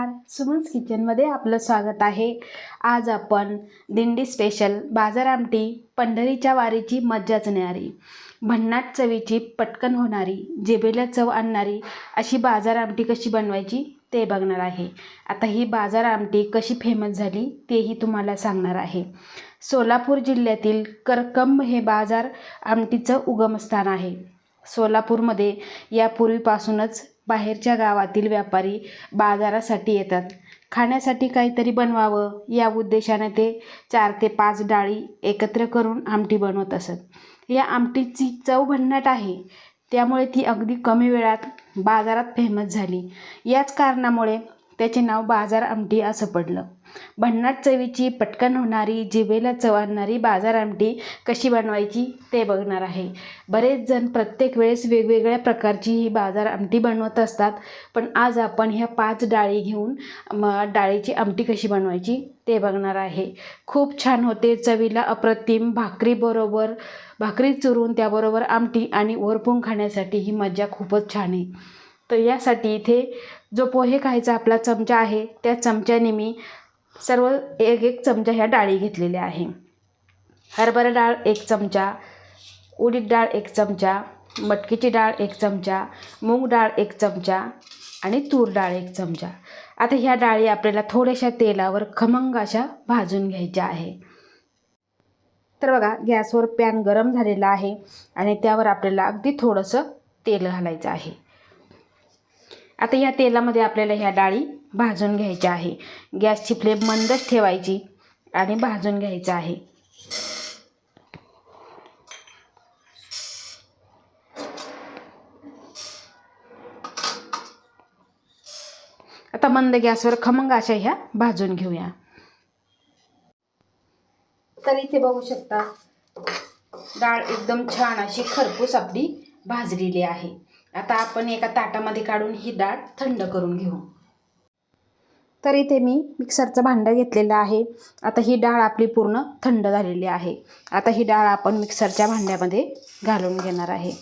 नमस्कार. सुमन्स किचनमध्ये आपलं स्वागत आहे. आज आपण दिंडी स्पेशल बाजार आमटी पंढरीच्या वारीची मज्जाच नेणारी भन्नाट चवीची पटकन होणारी जेबेला चव आणणारी अशी बाजार आमटी कशी बनवायची ते बघणार आहे. आता ही बाजार आमटी कशी फेमस झाली तेही तुम्हाला सांगणार आहे. सोलापूर जिल्ह्यातील करकंब हे बाजार आमटीचं उगमस्थान आहे. सोलापूरमध्ये यापूर्वीपासूनच बाहेरच्या गावातील व्यापारी बाजारासाठी येतात. खाण्यासाठी काहीतरी बनवावं या उद्देशाने ते चार ते पाच डाळी एकत्र करून आमटी बनवत असत. या आमटीची चव भन्नाट आहे. त्यामुळे ती अगदी कमी वेळात बाजारात फेमस झाली. याच कारणामुळे त्याचे नाव बाजार आमटी असं पडलं. भन्नाट चवीची पटकन होणारी जिभेला चव आणणारी बाजार आमटी कशी बनवायची ते बघणार आहे. बरेच जण प्रत्येक वेळेस वेगवेगळ्या प्रकारची ही बाजार आमटी बनवत असतात पण आज आपण ह्या पाच डाळी घेऊन डाळीची आमटी कशी बनवायची ते बघणार आहे. खूप छान होते चवीला अप्रतिम भाकरीबरोबर भाकरी चुरून त्याबरोबर आमटी आणि ओरपून खाण्यासाठी ही मज्जा खूपच छान आहे. तर यासाठी इथे जो पोहे खायचा आपला चमचा आहे त्या चमच्याने मी सर्व एक एक चमचा ह्या डाळी घेतलेल्या आहे. हरभरा डाळ एक चमचा उडीद डाळ एक चमचा मटकीची डाळ एक चमचा मूग डाळ एक चमचा आणि तूर डाळ एक चमचा. आता ह्या डाळी आपल्याला थोड्याशा तेलावर खमंग अशा भाजून घ्यायच्या आहे. तर बघा गॅसवर पॅन गरम झालेला आहे आणि त्यावर आपल्याला अगदी थोडंसं तेल घालायचं आहे. आता या तेलामध्ये आपल्याला ह्या डाळी भाजून घ्यायच्या आहे. गॅसची फ्लेम मंदच ठेवायची आणि भाजून घ्यायचं आहे. आता मंद गॅसवर खमंग अशा ह्या भाजून घेऊया. तर इथे बघू शकता डाळ एकदम छान अशी खरपूस आपली भाजलेली आहे. आता आपण एका ताटामध्ये काढून ही डाळ थंड करून घेऊ. तर इथे मी मिक्सरचं भांडं घेतलेलं आहे. आता ही डाळ आपली पूर्ण थंड झालेली आहे. आता ही डाळ आपण मिक्सरच्या भांड्यामध्ये घालून घेणार आहे.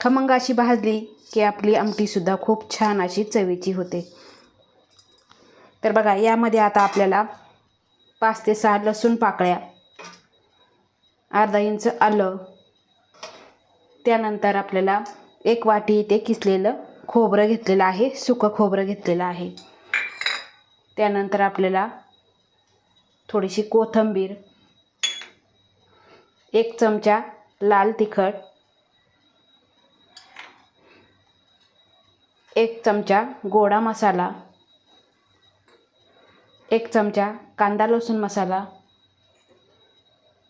खमंग अशी भाजली की आपली आमटीसुद्धा खूप छान अशी चवीची होते. तर बघा यामध्ये आता आपल्याला पाच ते सहा लसूण पाकळ्या अर्धा इंच आलं. त्यानंतर आपल्याला एक वाटी इथे किसलेलं खोबरं घेतलेलं आहे सुकं खोबरं घेतलेलं आहे. त्यानंतर आपल्याला थोडीशी कोथिंबीर एक चमचा लाल तिखट एक चमचा गोडा मसाला एक चमचा कांदा लसूण मसाला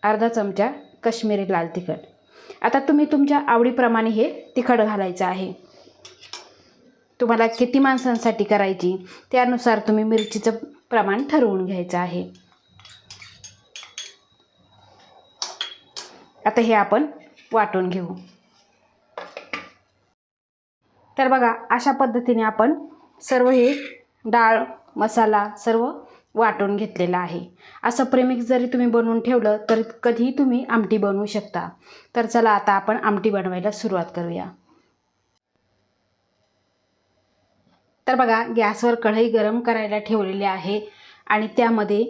अर्धा चमचा कश्मीरी लाल तिखट. आता तुम्ही तुमच्या आवडीप्रमाणे हे तिखट घालायचं आहे. तुम्हाला किती माणसांसाठी करायची त्यानुसार तुम्ही मिरचीचं प्रमाण ठरवून घ्यायचं आहे. आता हे आपण वाटून घेऊ. तर बघा अशा पद्धतीने आपण सर्व हे डाळ मसाला सर्व वाटून घेतलेला आहे. असं प्रेमिक जरी तुम्ही बनवून ठेवलं तर कधीही तुम्ही आमटी बनवू शकता. तर चला आता आपण आमटी बनवायला सुरुवात करूया. तर बघा गॅसवर कढई गरम करायला ठेवलेली आहे आणि त्यामध्ये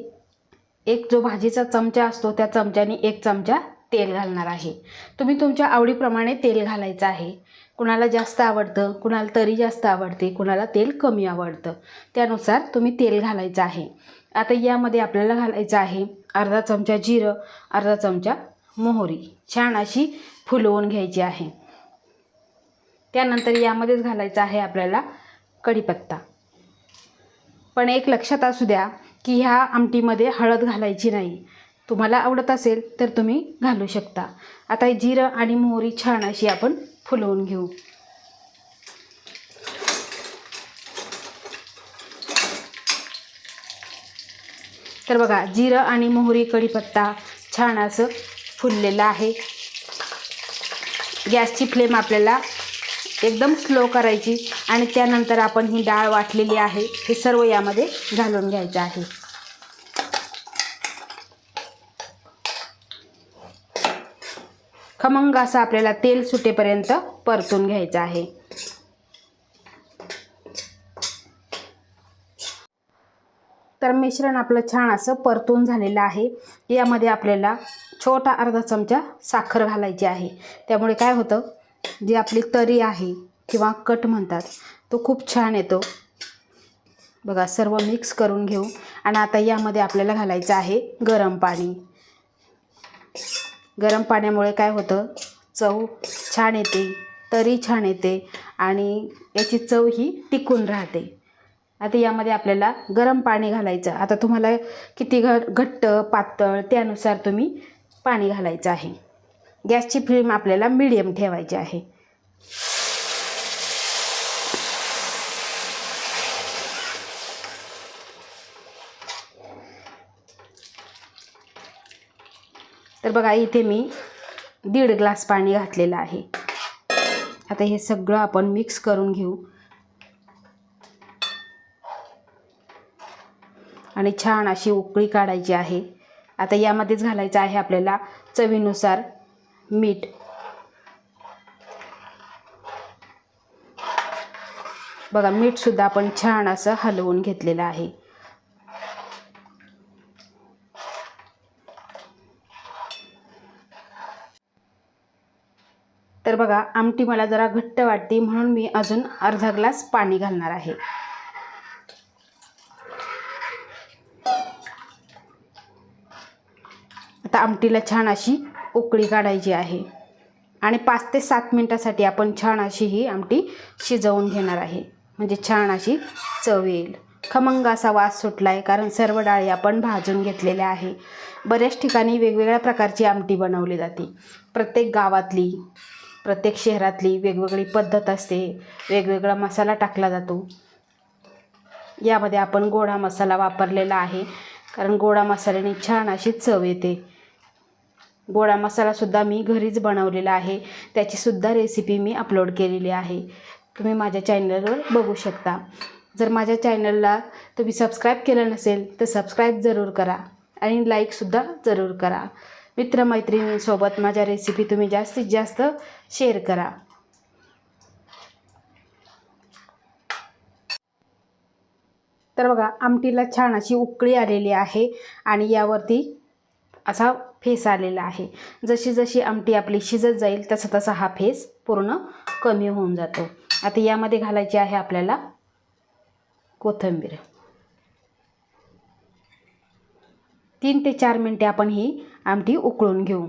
एक जो भाजीचा चमचा असतो त्या चमच्याने एक चमचा तेल घालणार आहे. तुम्ही तुमच्या आवडीप्रमाणे तेल घालायचं आहे. कुणाला जास्त आवडतं कुणाला तरी जास्त आवडते कुणाला तेल कमी आवडतं. त्यानुसार तुम्ही तेल घालायचं आहे. आता यामध्ये आपल्याला घालायचं आहे अर्धा चमचा जिरं अर्धा चमचा मोहरी. छान अशी फुलवून घ्यायची आहे. त्यानंतर यामध्येच घालायचं आहे आपल्याला कढीपत्ता. पण एक लक्षात असू द्या की ह्या आमटीमध्ये हळद घालायची नाही. तुम्हाला आवडत असेल तर तुम्ही घालू शकता. आता जिरं आणि मोहरी छान अशी आपण फुलवून घेऊ. तर बघा जिरं आणि मोहरी कढीपत्ता छान असं फुललेलं आहे. गॅसची फ्लेम आपल्याला एकदम स्लो करायची आणि त्यानंतर आपण ही डाळ वाटलेली आहे हे सर्व यामध्ये घालून घ्यायचं आहे. खमंग असं आपल्याला तेल सुटेपर्यंत परतून घ्यायचं आहे. तर मिश्रण आपलं छान असं परतून झालेलं आहे. यामध्ये आपल्याला छोटा अर्धा चमचा साखर घालायची आहे. त्यामुळे काय होतं जी आपली तरी आहे किंवा कट म्हणतात तो खूप छान येतो. बघा सर्व मिक्स करून घेऊ. आणि आता यामध्ये आपल्याला घालायचं आहे गरम पाणी. गरम पाण्यामुळे काय होतं? चव छान येते तरी छान येते आणि याची चव ही टिकून राहते. आता यामध्ये आपल्याला गरम पाणी घालायचं. आता तुम्हाला किती घ घट्ट पातळ त्यानुसार तुम्ही पाणी घालायचं आहे. गॅसची फ्लेम आपल्याला मिडियम ठेवायची आहे. तर बघा इथे मी दीड ग्लास पाणी घातलेलं आहे. आता हे सगळं आपण मिक्स करून घेऊ. आणि छान अशी उकळी काढायची आहे. आता यामध्येच घालायचं आहे आपल्याला चवीनुसार मीठ. बघा मीठसुद्धा आपण छान असं हलवून घेतलेलं आहे. तर बघा आमटी मला जरा घट्ट वाटते म्हणून मी अजून अर्धा ग्लास पाणी घालणार आहे. आता आमटीला छान अशी उकळी काढायची आहे. आणि पाच ते सात मिनटासाठी आपण छान अशी ही आमटी शिजवून घेणार आहे. म्हणजे छान अशी चव येईल. खमंग असा वास सुटला आहे कारण सर्व डाळी आपण भाजून घेतलेल्या आहे. बऱ्याच ठिकाणी वेगवेगळ्या प्रकारची आमटी बनवली जाते. प्रत्येक गावातली प्रत्येक शहरातली वेगवेगळी पद्धत असते वेगवेगळा मसाला टाकला जातो. यामध्ये आपण गोडा मसाला वापरलेला आहे कारण गोडा मसाल्याने छान अशी चव येते. गोडा मसालासुद्धा मी घरीच बनवलेला आहे त्याचीसुद्धा रेसिपी मी अपलोड केलेली आहे. तुम्ही माझ्या चॅनलवर बघू शकता. जर माझ्या चॅनलला तुम्ही सबस्क्राईब केलं नसेल तर सबस्क्राईब जरूर करा आणि लाईकसुद्धा जरूर करा. मित्रमैत्रिणींसोबत माझ्या रेसिपी तुम्ही जास्तीत जास्त शेअर करा. तर बघा आमटीला छान अशी उकळी आलेली आहे आणि यावरती असा फेस आलेला आहे. जशी जशी आमटी आपली शिजत जाईल तसा तसा हा फेस पूर्ण कमी होऊन जातो. आता यामध्ये घालायची आहे आपल्याला कोथिंबीर. तीन ते चार मिनटे आपण ही आमटी उकळून घेऊ.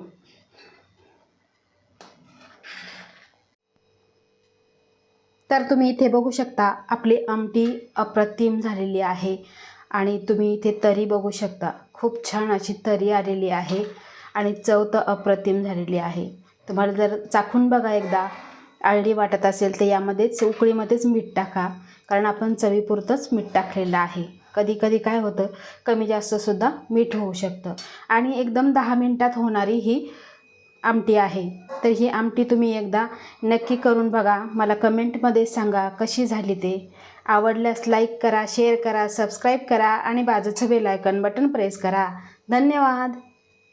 तर तुम्ही इथे बघू शकता आपली आमटी अप्रतिम झालेली आहे. आणि तुम्ही इथे तरी बघू शकता खूप छान अशी तरी आलेली आहे आणि चव तर अप्रतिम झालेली आहे. तुम्हाला जर चाखून बघा एकदा आळणी वाटत असेल तर यामध्येच उकळीमध्येच मीठ टाका कारण आपण चवीपुरतंच मीठ टाकलेलं आहे. कधी कधी काय होतं कमी जास्तसुद्धा मीठ होऊ शकतं. आणि एकदम दहा मिनटात होणारी ही आमटी आहे. तर ही आमटी तुम्ही एकदा नक्की करून बघा. मला कमेंटमध्ये सांगा कशी झाली ते. आवडल्यास लाईक करा शेअर करा सबस्क्राईब करा आणि बाजूचं बेल आयकॉन बटन प्रेस करा. धन्यवाद!